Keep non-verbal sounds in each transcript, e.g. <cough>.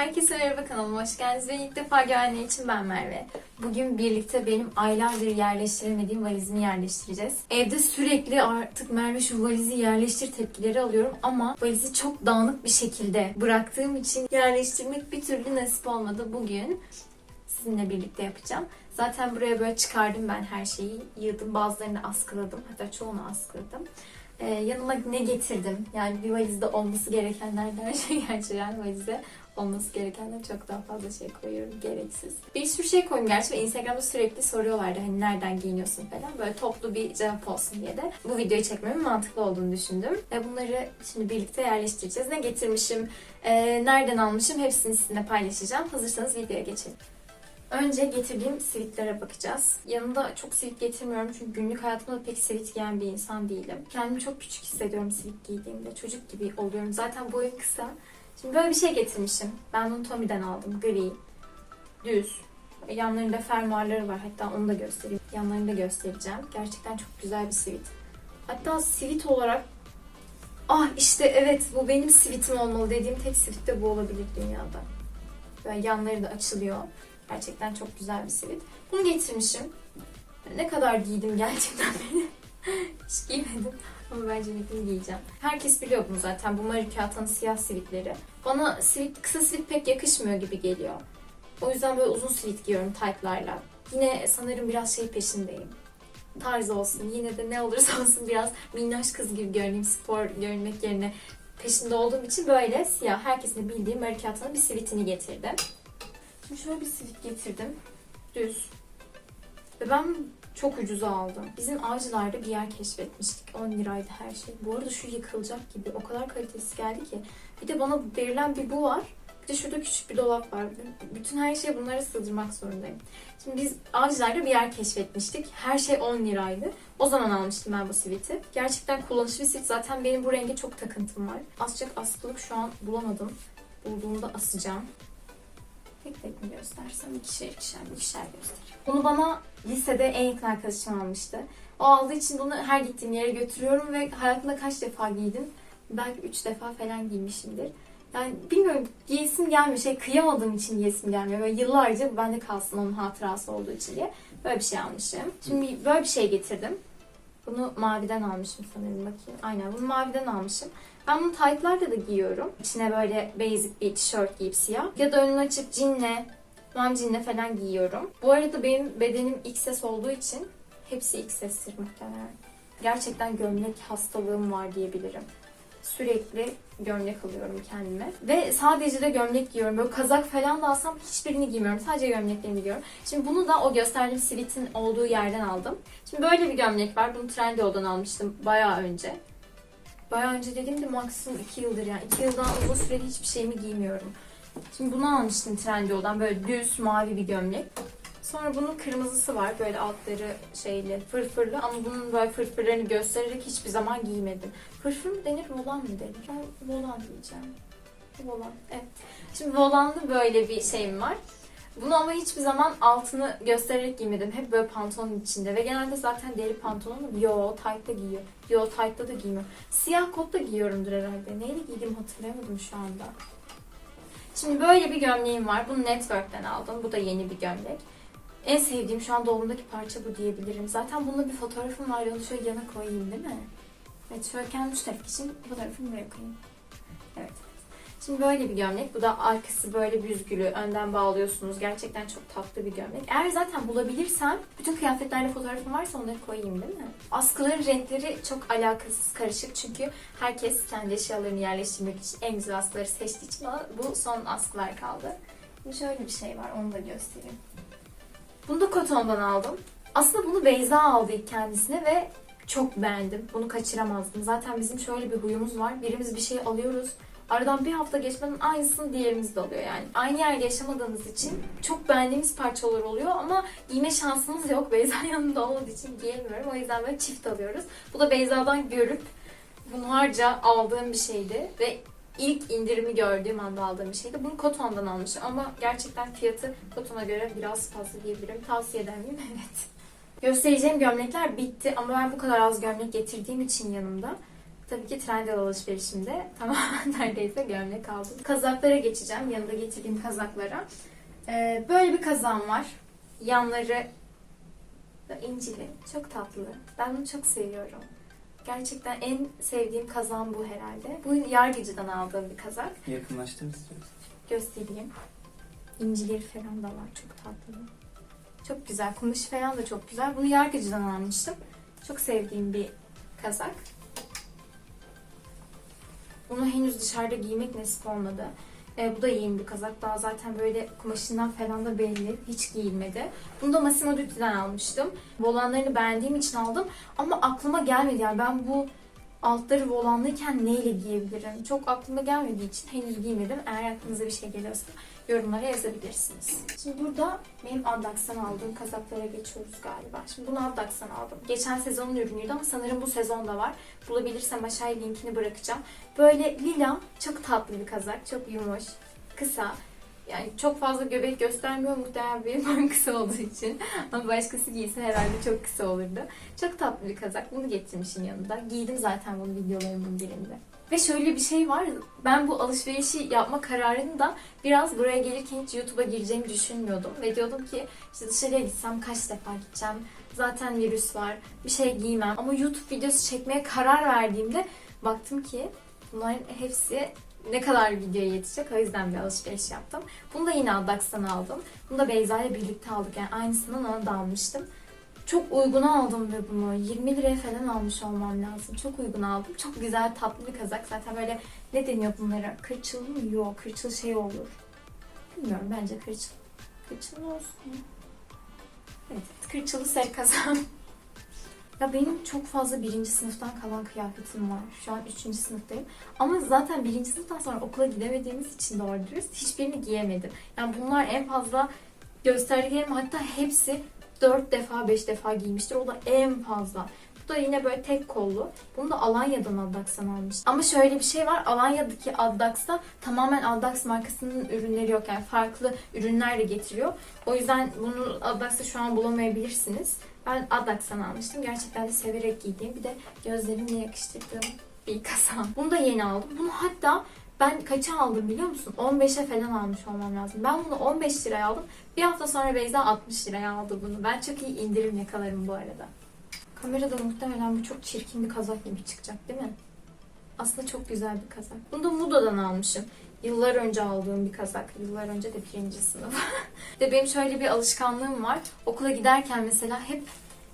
Herkese merhaba kanalıma hoş geldiniz. Beni ilk defa görenler için ben Merve. Bugün birlikte benim aylardır yerleştiremediğim valizimi yerleştireceğiz. Evde sürekli artık Merve şu valizi yerleştir tepkileri alıyorum ama valizi çok dağınık bir şekilde bıraktığım için yerleştirmek bir türlü nasip olmadı. Bugün sizinle birlikte yapacağım. Zaten buraya böyle çıkardım ben her şeyi. Yığdım bazılarını askıladım. Hatta çoğunu askıladım. Ee, yanıma ne getirdim? Yani bir valizde olması gerekenlerden <laughs> şey gerçekten valize olması gerekenden çok daha fazla şey koyuyorum. Gereksiz. Bir sürü şey koyuyorum gerçi ve Instagram'da sürekli soruyorlardı hani nereden giyiniyorsun falan. Böyle toplu bir cevap olsun diye de bu videoyu çekmemin mantıklı olduğunu düşündüm. Ve bunları şimdi birlikte yerleştireceğiz. Ne getirmişim, e, nereden almışım hepsini sizinle paylaşacağım. Hazırsanız videoya geçelim. Önce getirdiğim sivitlere bakacağız. Yanımda çok sivit getirmiyorum çünkü günlük hayatımda pek sivit giyen bir insan değilim. Kendimi çok küçük hissediyorum sivit giydiğimde. Çocuk gibi oluyorum. Zaten boyum kısa. Şimdi böyle bir şey getirmişim. Ben bunu Tommy'den aldım. Gri. Düz. Yanlarında fermuarları var. Hatta onu da göstereyim. Yanlarını da göstereceğim. Gerçekten çok güzel bir sivit. Hatta sivit olarak Ah işte evet bu benim sivitim olmalı dediğim tek sivit de bu olabilir dünyada. Böyle yanları da açılıyor. Gerçekten çok güzel bir sivit. Bunu getirmişim. Ne kadar giydim gerçekten <laughs> beni. Hiç giymedim. Ama bir gün giyeceğim. Herkes biliyor bunu zaten. Bu Marie siyah sivitleri. Bana sivit, kısa sivit pek yakışmıyor gibi geliyor. O yüzden böyle uzun sivit giyiyorum taytlarla. Yine sanırım biraz şey peşindeyim. Tarz olsun. Yine de ne olursa olsun biraz minnoş kız gibi görüneyim. Spor görünmek yerine peşinde olduğum için böyle siyah. Herkesin bildiği Marie bir sivitini getirdim. Şimdi şöyle bir sivit getirdim. Düz. Ve ben çok ucuza aldım. Bizim Avcılar'da bir yer keşfetmiştik. 10 liraydı her şey. Bu arada şu yıkılacak gibi. O kadar kalitesiz geldi ki. Bir de bana verilen bir bu var. Bir de şurada küçük bir dolap var. Bütün her şeyi bunlara sığdırmak zorundayım. Şimdi biz Avcılar'da bir yer keşfetmiştik. Her şey 10 liraydı. O zaman almıştım ben bu siviti. Gerçekten kullanışlı bir sivit. Zaten benim bu renge çok takıntım var. Asacak askılık şu an bulamadım. Bulduğumda asacağım. Tek tek mi göstersem ikişer ikişer ikişer göstereyim. Bunu bana lisede en yakın arkadaşım almıştı. O aldığı için bunu her gittiğim yere götürüyorum ve hayatımda kaç defa giydim? Belki üç defa falan giymişimdir. Yani bilmiyorum giyesim gelmiyor. Şey kıyamadığım için giyesim gelmiyor. Böyle yıllarca bende kalsın onun hatırası olduğu için diye. Böyle bir şey almışım. Şimdi böyle bir şey getirdim. Bunu maviden almışım sanırım bakayım. Aynen bunu maviden almışım. Ben bunu taytlarda da giyiyorum. İçine böyle basic bir tişört giyip siyah. Ya da önünü açıp cinle, mam cinle falan giyiyorum. Bu arada benim bedenim XS olduğu için hepsi XS'tir muhtemelen. Gerçekten gömlek hastalığım var diyebilirim. Sürekli gömlek alıyorum kendime. Ve sadece de gömlek giyiyorum. Böyle kazak falan da alsam hiçbirini giymiyorum. Sadece gömleklerimi giyiyorum. Şimdi bunu da o gösterdiğim sivitin olduğu yerden aldım. Şimdi böyle bir gömlek var. Bunu Trendyol'dan almıştım bayağı önce. Bayağı önce dediğimde maksimum 2 yıldır yani. 2 yıldan uzun süreli hiçbir şeyimi giymiyorum. Şimdi bunu almıştım Trendyol'dan. Böyle düz mavi bir gömlek. Sonra bunun kırmızısı var. Böyle altları şeyli, fırfırlı. Ama bunun böyle fırfırlarını göstererek hiçbir zaman giymedim. Fırfır mı denir, volan mı denir? Ben volan diyeceğim. Volan, evet. Şimdi volanlı böyle bir şeyim var. Bunu ama hiçbir zaman altını göstererek giymedim. Hep böyle pantolonun içinde. Ve genelde zaten deri pantolonu yo tight'ta giyiyor. Yo tight'ta da giymiyorum. Siyah kot da giyiyorumdur herhalde. Neyle giydiğimi hatırlayamadım şu anda. Şimdi böyle bir gömleğim var. Bunu Network'ten aldım. Bu da yeni bir gömlek. En sevdiğim şu an dolabımdaki parça bu diyebilirim. Zaten bununla bir fotoğrafım var. Onu şöyle yana koyayım değil mi? Evet şöyle kendi müşterek için fotoğrafımı buraya koyayım. Evet. Şimdi böyle bir gömlek. Bu da arkası böyle büzgülü. Önden bağlıyorsunuz. Gerçekten çok tatlı bir gömlek. Eğer zaten bulabilirsem bütün kıyafetlerle fotoğrafım varsa onları koyayım değil mi? Askıların renkleri çok alakasız karışık. Çünkü herkes kendi eşyalarını yerleştirmek için en güzel askıları seçtiği için bu son askılar kaldı. Şimdi şöyle bir şey var. Onu da göstereyim. Bunu da Koton'dan aldım. Aslında bunu Beyza aldı ilk kendisine ve çok beğendim. Bunu kaçıramazdım. Zaten bizim şöyle bir huyumuz var. Birimiz bir şey alıyoruz. Aradan bir hafta geçmeden aynısını diğerimiz de alıyor yani. Aynı yerde yaşamadığımız için çok beğendiğimiz parçalar oluyor ama giyme şansımız yok. <laughs> Beyza yanında olmadığı için giyemiyorum. O yüzden böyle çift alıyoruz. Bu da Beyza'dan görüp bunlarca aldığım bir şeydi ve ilk indirimi gördüğüm anda aldığım bir şeydi. Bunu Koton'dan almışım ama gerçekten fiyatı Koton'a göre biraz fazla diyebilirim. Tavsiye eder miyim? <laughs> Evet. Göstereceğim gömlekler bitti ama ben bu kadar az gömlek getirdiğim için yanımda Tabii ki Trendyol alışverişimde <laughs> tamamen neredeyse gömlek aldım. Kazaklara geçeceğim. Yanında getirdiğim kazaklara. Ee, böyle bir kazağım var. Yanları incili. Çok tatlı. Ben bunu çok seviyorum. Gerçekten en sevdiğim kazağım bu herhalde. Bu yargıcıdan aldığım bir kazak. Yakınlaştır istiyorsan. Göstereyim. İncileri falan da var. Çok tatlı. Çok güzel. Kumaşı falan da çok güzel. Bunu yargıcıdan almıştım. Çok sevdiğim bir kazak. Bunu henüz dışarıda giymek nasip olmadı. E, bu da yeni bir kazak. Daha zaten böyle kumaşından falan da belli. Hiç giyilmedi. Bunu da Massimo Dutti'den almıştım. Volanlarını beğendiğim için aldım. Ama aklıma gelmedi. Yani ben bu altları volanlıyken neyle giyebilirim? Çok aklıma gelmediği için henüz giymedim. Eğer aklınıza bir şey geliyorsa yorumlara yazabilirsiniz. Şimdi burada benim Addax'tan aldığım kazaklara geçiyoruz galiba. Şimdi bunu Addax'tan aldım. Geçen sezonun ürünüydü ama sanırım bu sezon da var. Bulabilirsem aşağıya linkini bırakacağım. Böyle lila çok tatlı bir kazak. Çok yumuş, kısa. Yani çok fazla göbek göstermiyor muhtemelen benim boyum kısa olduğu için. <laughs> Ama başkası giyse herhalde çok kısa olurdu. Çok tatlı bir kazak. Bunu getirmişim yanında. Giydim zaten bunu videolarımın birinde. Ve şöyle bir şey var. Ben bu alışverişi yapma kararını da biraz buraya gelirken hiç YouTube'a gireceğimi düşünmüyordum. Ve diyordum ki işte dışarıya gitsem kaç defa gideceğim. Zaten virüs var. Bir şey giymem. Ama YouTube videosu çekmeye karar verdiğimde baktım ki bunların hepsi ne kadar videoya yetecek. O yüzden bir alışveriş yaptım. Bunu da yine Addax'tan aldım. Bunu da Beyza ile birlikte aldık. Yani aynısından ona da almıştım. Çok uyguna aldım ve bunu. 20 liraya falan almış olmam lazım. Çok uygun aldım. Çok güzel tatlı bir kazak. Zaten böyle ne deniyor bunlara? Kırçıl mı? Yok. Kırçıl şey olur. Bilmiyorum. Bence kırçıl. Kırçıl olsun. Evet. Kırçılı sarı kazağım. Ya benim çok fazla birinci sınıftan kalan kıyafetim var. Şu an üçüncü sınıftayım. Ama zaten birinci sınıftan sonra okula gidemediğimiz için doğru dürüst hiçbirini giyemedim. Yani bunlar en fazla gösterdiklerim hatta hepsi 4 defa 5 defa giymiştir. O da en fazla. Bu da yine böyle tek kollu. Bunu da Alanya'dan Addax'tan almıştım. Ama şöyle bir şey var. Alanya'daki Addax'ta tamamen Addax markasının ürünleri yok. Yani farklı ürünler de getiriyor. O yüzden bunu Addax'ta şu an bulamayabilirsiniz. Ben Addax'tan almıştım. Gerçekten de severek giydiğim bir de gözlerimle yakıştırdığım bir kasa. Bunu da yeni aldım. Bunu hatta ben kaça aldım biliyor musun? 15'e falan almış olmam lazım. Ben bunu 15 liraya aldım. Bir hafta sonra Beyza 60 liraya aldı bunu. Ben çok iyi indirim yakalarım bu arada. Kamerada muhtemelen bu çok çirkin bir kazak gibi çıkacak değil mi? Aslında çok güzel bir kazak. Bunu da Muda'dan almışım. Yıllar önce aldığım bir kazak. Yıllar önce de birinci sınıf. <laughs> Ve benim şöyle bir alışkanlığım var. Okula giderken mesela hep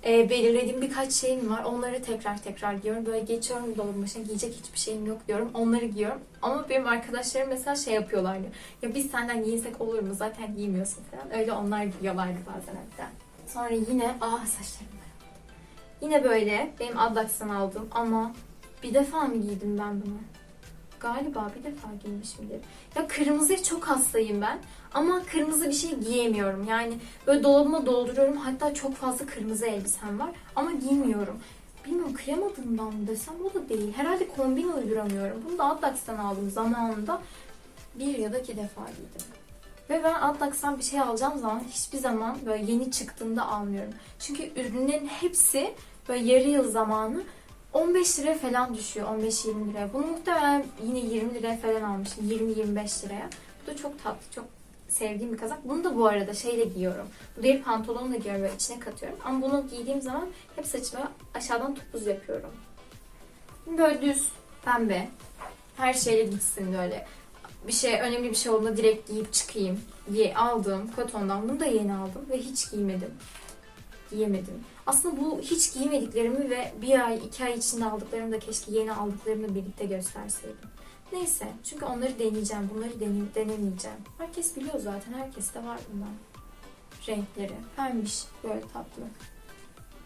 e, belirlediğim birkaç şeyim var. Onları tekrar tekrar giyiyorum. Böyle geçiyorum dolabın başına giyecek hiçbir şeyim yok diyorum. Onları giyiyorum. Ama benim arkadaşlarım mesela şey yapıyorlardı. Ya biz senden giyinsek olur mu? Zaten giymiyorsun falan. Öyle onlar giyiyorlardı bazen hatta. Sonra yine ah saçlarım. Yine böyle benim Addax'tan aldım ama bir defa mı giydim ben bunu? Galiba bir defa giymişimdir. Ya kırmızıya çok hastayım ben. Ama kırmızı bir şey giyemiyorum. Yani böyle dolabıma dolduruyorum. Hatta çok fazla kırmızı elbisem var. Ama giymiyorum. Bilmiyorum kıyamadığımdan mı desem o da değil. Herhalde kombin uyduramıyorum. Bunu da Addax'tan aldım zamanında. Bir ya da iki defa giydim. Ve ben Addax'tan bir şey alacağım zaman hiçbir zaman böyle yeni çıktığında almıyorum. Çünkü ürünlerin hepsi böyle yarı yıl zamanı 15 liraya falan düşüyor. 15-20 liraya. Bunu muhtemelen yine 20 liraya falan almışım. 20-25 liraya. Bu da çok tatlı, çok sevdiğim bir kazak. Bunu da bu arada şeyle giyiyorum. Bu değil pantolonla giyiyorum böyle içine katıyorum. Ama bunu giydiğim zaman hep saçımı aşağıdan topuz yapıyorum. Böyle düz, pembe. Her şeyle gitsin böyle. Bir şey, önemli bir şey olduğunda direkt giyip çıkayım diye aldığım kotondan. Bunu da yeni aldım ve hiç giymedim. Giyemedim. Aslında bu hiç giymediklerimi ve bir ay, iki ay içinde aldıklarımı da keşke yeni aldıklarımla birlikte gösterseydim. Neyse. Çünkü onları deneyeceğim. Bunları deney- denemeyeceğim. Herkes biliyor zaten. Herkeste var bunlar. Renkleri. Pembiş. Böyle tatlı.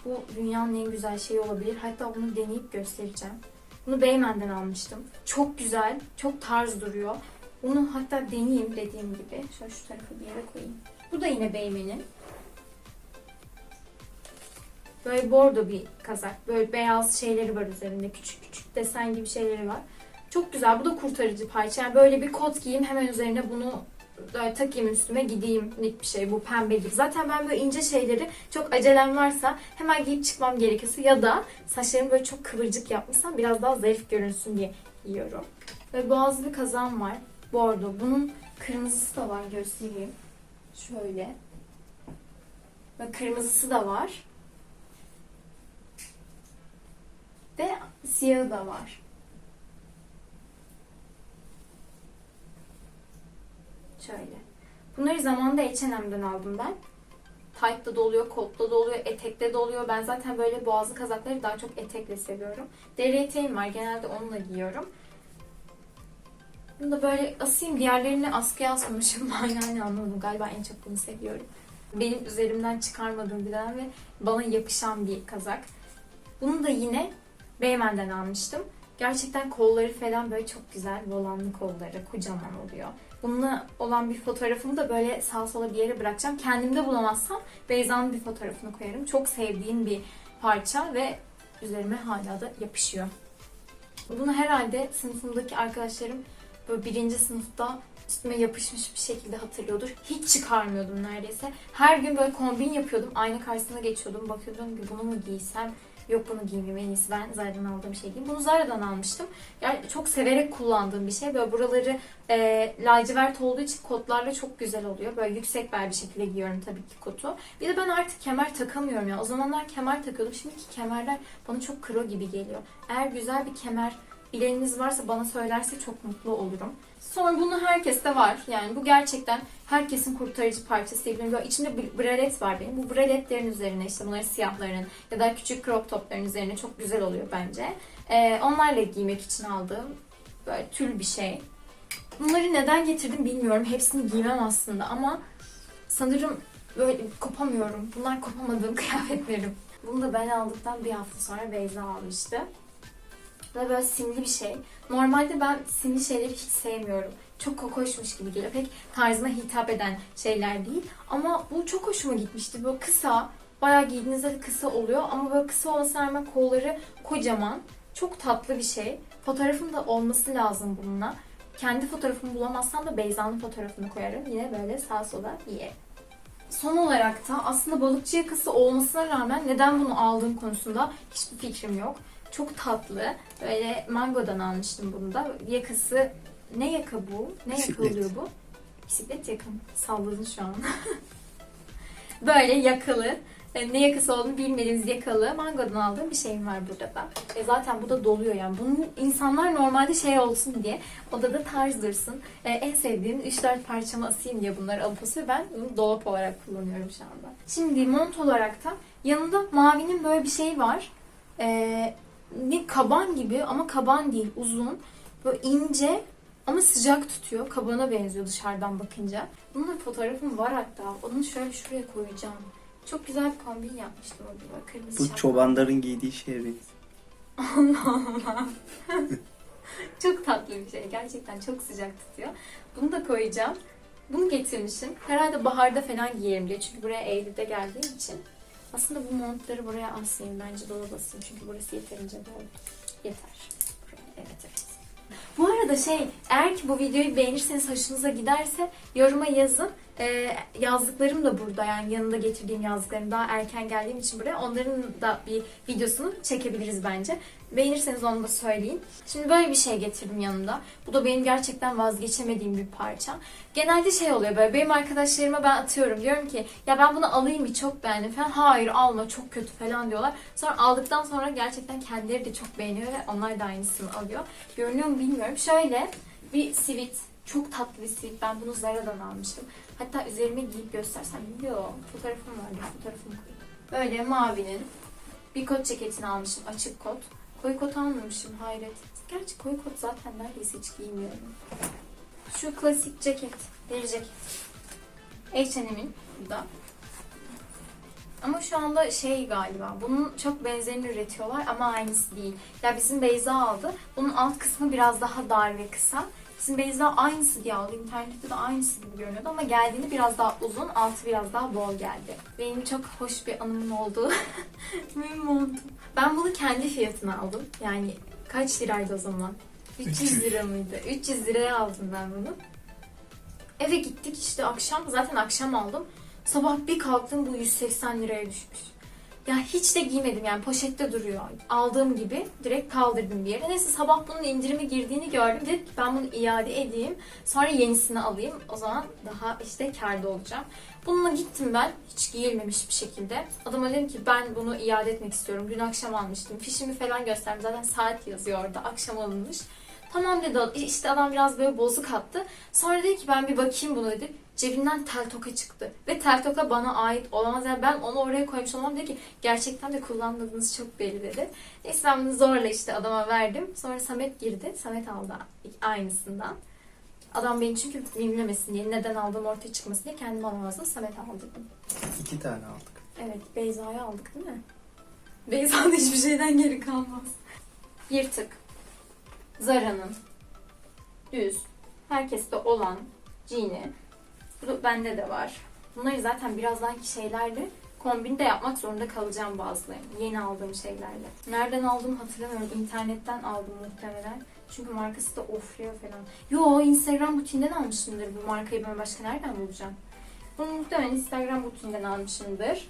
Bu dünyanın en güzel şeyi olabilir. Hatta bunu deneyip göstereceğim. Bunu Beymen'den almıştım. Çok güzel. Çok tarz duruyor. Bunu hatta deneyeyim dediğim gibi. Şöyle şu tarafa bir yere koyayım. Bu da yine Beymen'in. Böyle bordo bir kazak. Böyle beyaz şeyleri var üzerinde. Küçük küçük desen gibi şeyleri var. Çok güzel. Bu da kurtarıcı parça. Yani böyle bir kot giyeyim hemen üzerine bunu takayım üstüme gideyim bir şey bu pembe gibi. Zaten ben böyle ince şeyleri çok acelem varsa hemen giyip çıkmam gerekiyorsa ya da saçlarımı böyle çok kıvırcık yapmışsam biraz daha zarif görünsün diye giyiyorum. Ve boğazlı kazağım var. Bordo. Bunun kırmızısı da var göstereyim. Şöyle. Ve kırmızısı da var. Ve siyahı da var. Şöyle. Bunları zamanında H&M'den aldım ben. Tight'ta da oluyor, kotla da oluyor, etekte de oluyor. Ben zaten böyle boğazlı kazakları daha çok etekle seviyorum. Deri eteğim var. Genelde onunla giyiyorum. Bunu da böyle asayım. Diğerlerini askıya asmamışım. <laughs> yani anlamadım. Galiba en çok bunu seviyorum. Benim üzerimden çıkarmadığım bir ve bana yapışan bir kazak. Bunu da yine Beymen'den almıştım. Gerçekten kolları falan böyle çok güzel. Volanlı kolları. Kocaman oluyor. Bununla olan bir fotoğrafımı da böyle sağa sola bir yere bırakacağım. Kendimde bulamazsam Beyza'nın bir fotoğrafını koyarım. Çok sevdiğim bir parça ve üzerime hala da yapışıyor. Bunu herhalde sınıfımdaki arkadaşlarım böyle birinci sınıfta üstüme yapışmış bir şekilde hatırlıyordur. Hiç çıkarmıyordum neredeyse. Her gün böyle kombin yapıyordum. Ayna karşısına geçiyordum. Bakıyordum ki bunu mu giysem? Yok bunu giymeyeyim en iyisi ben Zara'dan aldığım şey giyeyim. Bunu Zara'dan almıştım. Yani çok severek kullandığım bir şey. Böyle buraları e, lacivert olduğu için kotlarla çok güzel oluyor. Böyle yüksek bel bir şekilde giyiyorum tabii ki kotu. Bir de ben artık kemer takamıyorum ya. O zamanlar kemer takıyordum. Şimdiki kemerler bana çok kro gibi geliyor. Eğer güzel bir kemer bileniniz varsa bana söylerse çok mutlu olurum. Sonra bunu herkeste var. Yani bu gerçekten herkesin kurtarıcı parçası diyebilirim. Böyle içinde bir bralet var benim. Bu braletlerin üzerine işte bunları siyahların ya da küçük crop topların üzerine çok güzel oluyor bence. Ee, onlarla giymek için aldığım böyle tül bir şey. Bunları neden getirdim bilmiyorum. Hepsini giymem aslında ama sanırım böyle kopamıyorum. Bunlar kopamadığım <laughs> kıyafetlerim. Bunu da ben aldıktan bir hafta sonra Beyza almıştı. Ve böyle simli bir şey. Normalde ben simli şeyleri hiç sevmiyorum. Çok kokoşmuş gibi geliyor. Pek tarzıma hitap eden şeyler değil. Ama bu çok hoşuma gitmişti. Böyle kısa, bayağı giydiğinizde de kısa oluyor. Ama böyle kısa olmasına rağmen kolları kocaman. Çok tatlı bir şey. Fotoğrafım da olması lazım bununla. Kendi fotoğrafımı bulamazsam da Beyza'nın fotoğrafını koyarım. Yine böyle sağ sola yerim. Son olarak da aslında balıkçı yakası olmasına rağmen neden bunu aldığım konusunda hiçbir fikrim yok. Çok tatlı. Böyle mangodan almıştım bunu da. Yakası ne yaka bu? Ne yaka Bisiklet. oluyor bu? Bisiklet yaka mı? Salladın şu an. <laughs> Böyle yakalı. e, Ne yakası olduğunu bilmediğimiz yakalı mangodan aldığım bir şeyim var burada da. E zaten bu da doluyor yani. Bunun insanlar normalde şey olsun diye odada tarz dursun. E, en sevdiğim 3-4 parçamı asayım diye bunları alıp asıyor. Ben bunu dolap olarak kullanıyorum şu anda. Şimdi mont olarak da yanında mavinin böyle bir şey var. E, ne kaban gibi ama kaban değil uzun. Böyle ince ama sıcak tutuyor. Kabana benziyor dışarıdan bakınca. Bunun fotoğrafım var hatta. Onu şöyle şuraya koyacağım. Çok güzel bir kombin yapmıştım o gibi. Kırmızı Bu şapka. çobanların giydiği şeye benziyor. Allah Allah. <laughs> çok tatlı bir şey. Gerçekten çok sıcak tutuyor. Bunu da koyacağım. Bunu getirmişim. Herhalde baharda falan giyerim diye. Çünkü buraya Eylül'de geldiğim için. Aslında bu montları buraya asayım. Bence dolaba asayım. Çünkü burası yeterince dolu. Yeter. Evet evet. Bu arada şey, eğer ki bu videoyu beğenirseniz hoşunuza giderse yoruma yazın. Ee, yazdıklarım da burada yani yanında getirdiğim yazdıklarım daha erken geldiğim için buraya onların da bir videosunu çekebiliriz bence. Beğenirseniz onu da söyleyin. Şimdi böyle bir şey getirdim yanımda. Bu da benim gerçekten vazgeçemediğim bir parça. Genelde şey oluyor böyle benim arkadaşlarıma ben atıyorum diyorum ki ya ben bunu alayım mı çok beğendim falan. Hayır alma çok kötü falan diyorlar. Sonra aldıktan sonra gerçekten kendileri de çok beğeniyor ve onlar da aynısını alıyor. Görünüyor mu bilmiyorum. Şöyle bir sivit. Çok tatlı bir sivit. Ben bunu Zara'dan almıştım. Hatta üzerime giyip göstersem yok. Fotoğrafım vardı. Fotoğrafımı koyayım. Böyle mavinin bir kot ceketini almışım. Açık kot. Koyu kot almamışım. Hayret. Gerçi koyu kot zaten neredeyse hiç giymiyorum. Şu klasik ceket. Deri ceket. H&M'in bu da. Ama şu anda şey galiba, bunun çok benzerini üretiyorlar ama aynısı değil. Ya bizim Beyza aldı. Bunun alt kısmı biraz daha dar ve kısa. Bizim Beyza aynısı diye aldı. İnternette de aynısı gibi görünüyordu ama geldiğinde biraz daha uzun, altı biraz daha bol geldi. Benim çok hoş bir anımın olduğu <laughs> benim montum. Ben bunu kendi fiyatına aldım. Yani kaç liraydı o zaman? 300 300. lira mıydı? 300 liraya aldım ben bunu. Eve gittik işte akşam. Zaten akşam aldım. Sabah bir kalktım bu 180 liraya düşmüş. Ya hiç de giymedim yani poşette duruyor. Aldığım gibi direkt kaldırdım bir yere. Neyse sabah bunun indirime girdiğini gördüm. Dedim ki ben bunu iade edeyim. Sonra yenisini alayım. O zaman daha işte kârda olacağım. Bununla gittim ben. Hiç giyilmemiş bir şekilde. Adama dedim ki ben bunu iade etmek istiyorum. Dün akşam almıştım. Fişimi falan gösterdim. Zaten saat yazıyor orada. Akşam alınmış. Tamam dedi. İşte adam biraz böyle bozuk attı. Sonra dedi ki ben bir bakayım buna dedi. Cebinden tel toka çıktı. Ve tel toka bana ait olamaz. Yani ben onu oraya koymuş olmam dedi ki gerçekten de kullandığınız çok belli dedi. Neyse ben bunu zorla işte adama verdim. Sonra Samet girdi. Samet aldı aynısından. Adam beni çünkü bilmemesin diye, neden aldığım ortaya çıkmasın diye kendim alamazdım. Samet aldı. İki tane aldık. Evet, Beyza'yı aldık değil mi? Beyza'da hiçbir şeyden geri kalmaz. Yırtık. Zara'nın. Düz. Herkeste olan cini. Bu da bende de var. Bunları zaten birazdan şeylerle kombin de yapmak zorunda kalacağım bazılarını. Yeni aldığım şeylerle. Nereden aldım hatırlamıyorum. İnternetten aldım muhtemelen. Çünkü markası da ofluyor falan. Yo Instagram butiğinden almışımdır bu markayı ben başka nereden bulacağım? Bunu muhtemelen Instagram butiğinden almışımdır.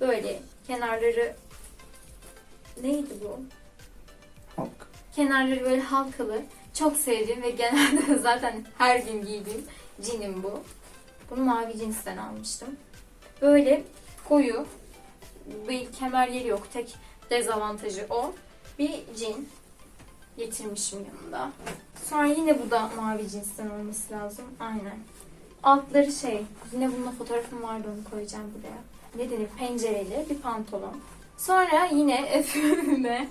Böyle kenarları neydi bu? Halk. Kenarları böyle halkalı. Çok sevdiğim ve genelde <laughs> zaten her gün giydiğim cinim bu. Bunu mavi cinsten almıştım. Böyle koyu. Bir kemer yeri yok. Tek dezavantajı o. Bir cin getirmişim yanımda. Sonra yine bu da mavi cinsten olması lazım. Aynen. Altları şey, yine bununla fotoğrafım vardı onu koyacağım buraya. Ne denir? Pencereli bir pantolon. Sonra yine <laughs> Efe'me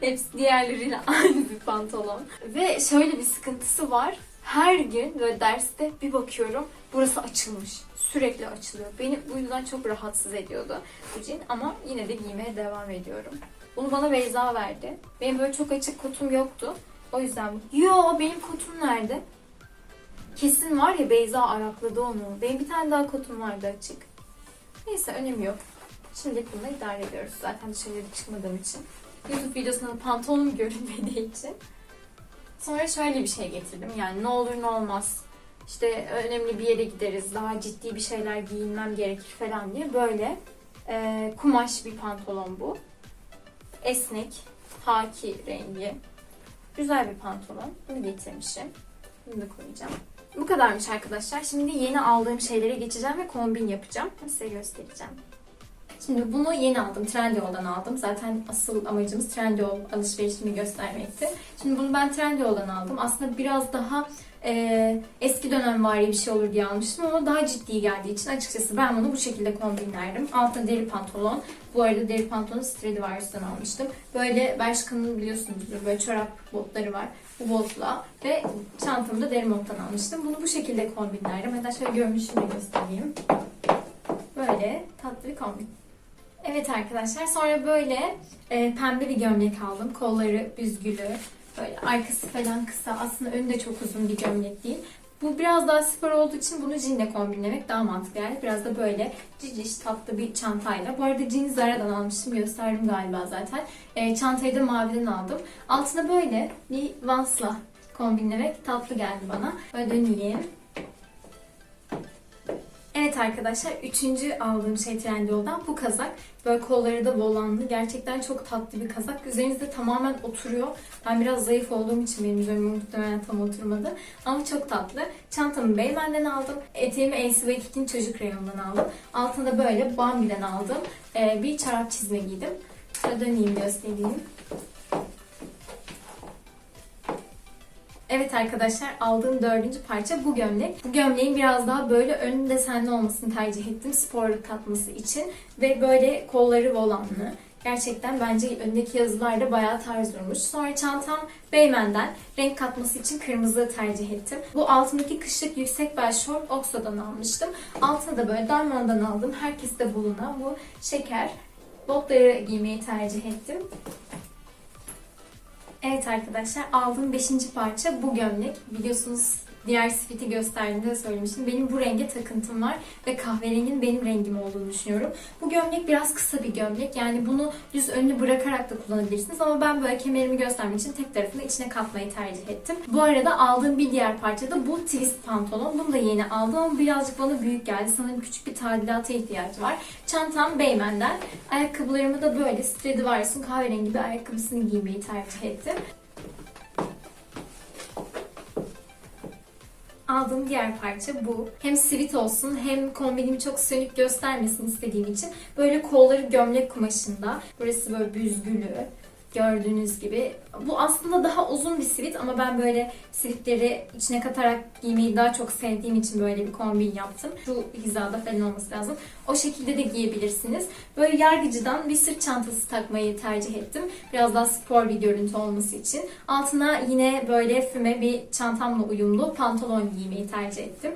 hepsi diğerleriyle aynı bir pantolon. Ve şöyle bir sıkıntısı var. Her gün böyle derste bir bakıyorum burası açılmış. Sürekli açılıyor. Beni bu yüzden çok rahatsız ediyordu bu cin ama yine de giymeye devam ediyorum. Bunu bana Beyza verdi. Benim böyle çok açık kotum yoktu. O yüzden yo benim kotum nerede? Kesin var ya Beyza arakladı onu. Benim bir tane daha kotum vardı açık. Neyse önemi yok. Şimdilik bununla idare ediyoruz. Zaten dışarıya çıkmadığım için. YouTube videosunda pantolonum görünmediği için. Sonra şöyle bir şey getirdim. Yani ne olur ne olmaz. İşte önemli bir yere gideriz. Daha ciddi bir şeyler giyinmem gerekir falan diye. Böyle e, kumaş bir pantolon bu. Esnek. Haki rengi. Güzel bir pantolon. Bunu getirmişim. Bunu da koyacağım. Bu kadarmış arkadaşlar. Şimdi yeni aldığım şeylere geçeceğim ve kombin yapacağım. Size göstereceğim. Şimdi bunu yeni aldım. Trendyol'dan aldım. Zaten asıl amacımız Trendyol alışverişimi göstermekti. Şimdi bunu ben Trendyol'dan aldım. Aslında biraz daha e, eski dönem var bir şey olur diye almıştım ama daha ciddi geldiği için açıkçası ben bunu bu şekilde kombinlerdim. Altına deri pantolon. Bu arada deri pantolonu Stradivarius'tan almıştım. Böyle Bershka'nın biliyorsunuzdur böyle çorap botları var. Bu botla ve çantamı da deri monttan almıştım. Bunu bu şekilde kombinlerdim. Hatta şöyle görünüşünü de göstereyim. Böyle tatlı bir kombin. Evet arkadaşlar sonra böyle e, pembe bir gömlek aldım. Kolları büzgülü. Böyle arkası falan kısa. Aslında önü de çok uzun bir gömlek değil. Bu biraz daha spor olduğu için bunu jeanle kombinlemek daha mantıklı yani. Biraz da böyle ciciş tatlı bir çantayla. Bu arada jean'i Zara'dan almıştım. Gösterdim galiba zaten. E, çantayı da maviden aldım. Altına böyle bir Vans'la kombinlemek tatlı geldi bana. Böyle döneyim. Evet arkadaşlar üçüncü aldığım şey Trendyol'dan bu kazak. Böyle kolları da volanlı. Gerçekten çok tatlı bir kazak. Üzerinizde tamamen oturuyor. Ben biraz zayıf olduğum için benim üzerime muhtemelen tam oturmadı. Ama çok tatlı. Çantamı Beymen'den aldım. Eteğimi NCY çocuk reyonundan aldım. Altında böyle Bambi'den aldım. Ee, bir çorap çizme giydim. Şöyle döneyim göstereyim. Evet arkadaşlar aldığım dördüncü parça bu gömlek. Bu gömleğin biraz daha böyle ön desenli olmasını tercih ettim sporluk katması için. Ve böyle kolları volanlı. Gerçekten bence öndeki yazılar da bayağı tarz durmuş. Sonra çantam Beymen'den renk katması için kırmızı tercih ettim. Bu altındaki kışlık yüksek bel şort Oxo'dan almıştım. Altına da böyle Darman'dan aldım. Herkeste bulunan bu şeker botları giymeyi tercih ettim. Evet arkadaşlar aldığım 5. parça bu gömlek. Biliyorsunuz diğer sifiti gösterdiğimde de söylemiştim. Benim bu renge takıntım var ve kahverenginin benim rengim olduğunu düşünüyorum. Bu gömlek biraz kısa bir gömlek. Yani bunu düz önünü bırakarak da kullanabilirsiniz ama ben böyle kemerimi göstermek için tek tarafını içine katmayı tercih ettim. Bu arada aldığım bir diğer parça da bu twist pantolon. Bunu da yeni aldım ama birazcık bana büyük geldi. Sanırım küçük bir tadilata ihtiyacı var. Çantam Beymen'den. Ayakkabılarımı da böyle Stradivarius'un kahverengi bir ayakkabısını giymeyi tercih ettim. Aldığım diğer parça bu. Hem sivit olsun hem kombinimi çok sönük göstermesin istediğim için böyle kolları gömlek kumaşında. Burası böyle büzgülü. Gördüğünüz gibi. Bu aslında daha uzun bir sivit ama ben böyle sivitleri içine katarak giymeyi daha çok sevdiğim için böyle bir kombin yaptım. Şu hizada falan olması lazım. O şekilde de giyebilirsiniz. Böyle yargıcıdan bir sırt çantası takmayı tercih ettim. Biraz daha spor bir görüntü olması için. Altına yine böyle füme bir çantamla uyumlu pantolon giymeyi tercih ettim.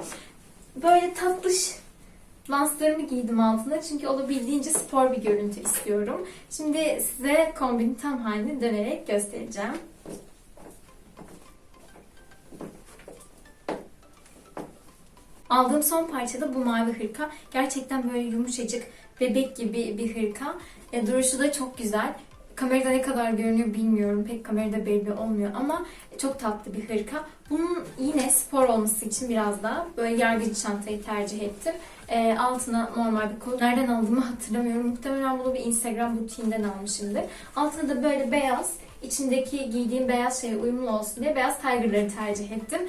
Böyle tatlış Lanslarımı giydim altına çünkü olabildiğince spor bir görüntü istiyorum. Şimdi size kombinin tam halini dönerek göstereceğim. Aldığım son parça da bu mavi hırka. Gerçekten böyle yumuşacık, bebek gibi bir hırka. E, duruşu da çok güzel. Kamerada ne kadar görünüyor bilmiyorum. Pek kamerada belli olmuyor ama çok tatlı bir hırka. Bunun yine spor olması için biraz da böyle yargıcı çantayı tercih ettim. E, altına normal bir kol. Nereden aldığımı hatırlamıyorum. Muhtemelen bunu bir Instagram butiğinden almışımdır. Altına da böyle beyaz, içindeki giydiğim beyaz şeye uyumlu olsun diye beyaz tigerları tercih ettim.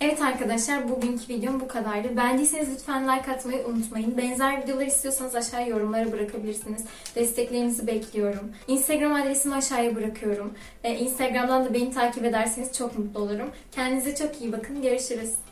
Evet arkadaşlar bugünkü videom bu kadardı. Beğendiyseniz lütfen like atmayı unutmayın. Benzer videolar istiyorsanız aşağıya yorumlara bırakabilirsiniz. Desteklerinizi bekliyorum. Instagram adresimi aşağıya bırakıyorum. Ee, Instagram'dan da beni takip ederseniz çok mutlu olurum. Kendinize çok iyi bakın. Görüşürüz.